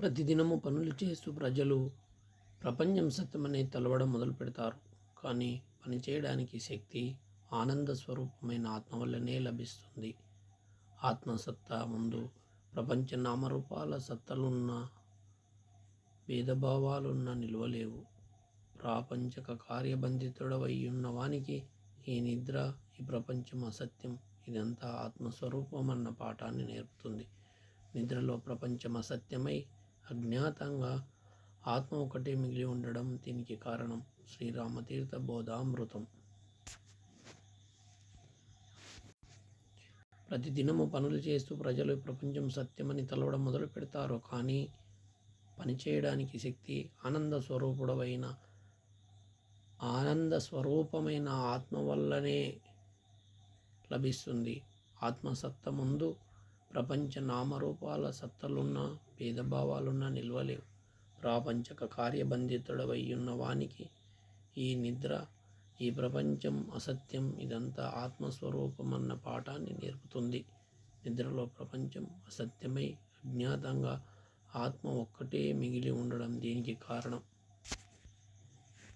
ప్రతిదినము పనులు చేస్తూ ప్రజలు ప్రపంచం సత్యమనే తలవడం మొదలు పెడతారు. కానీ పని చేయడానికి శక్తి ఆనంద స్వరూపమైన ఆత్మ వల్లనే లభిస్తుంది. ఆత్మసత్తా ముందు ప్రపంచ నామరూపాల సత్తలున్న భేదభావాలున్న నిలవలేవు. ప్రాపంచక కార్యబంధితుడవై ఉన్నవానికి ఈ నిద్ర ఈ ప్రపంచం అసత్యం ఇదంతా ఆత్మస్వరూపం అన్న పాఠాన్ని నేర్పుతుంది. నిద్రలో ప్రపంచం అసత్యమై అజ్ఞాతంగా ఆత్మ ఒకటే మిగిలి ఉండడం దీనికి కారణం శ్రీరామతీర్థ బోధామృతం. ప్రతిదినము పనులు చేస్తూ ప్రజలు ప్రపంచం సత్యమని తలవడం మొదలు పెడతారు. కానీ పని చేయడానికి శక్తి ఆనంద స్వరూపుడవైన ఆనంద స్వరూపమైన ఆత్మ వల్లనే లభిస్తుంది. ఆత్మసత్త ముందు ప్రపంచ నామరూపాల సత్తలున్న భేదభావాలున్న నిల్వలేవు. ప్రాపంచక కార్యబంధితుడవై ఉన్న వానికి ఈ నిద్ర ఈ ప్రపంచం అసత్యం ఇదంతా ఆత్మస్వరూపం అన్న పాఠాన్ని నేర్పుతుంది. నిద్రలో ప్రపంచం అసత్యమై అజ్ఞాతంగా ఆత్మ ఒక్కటే మిగిలి ఉండడం దీనికి కారణం.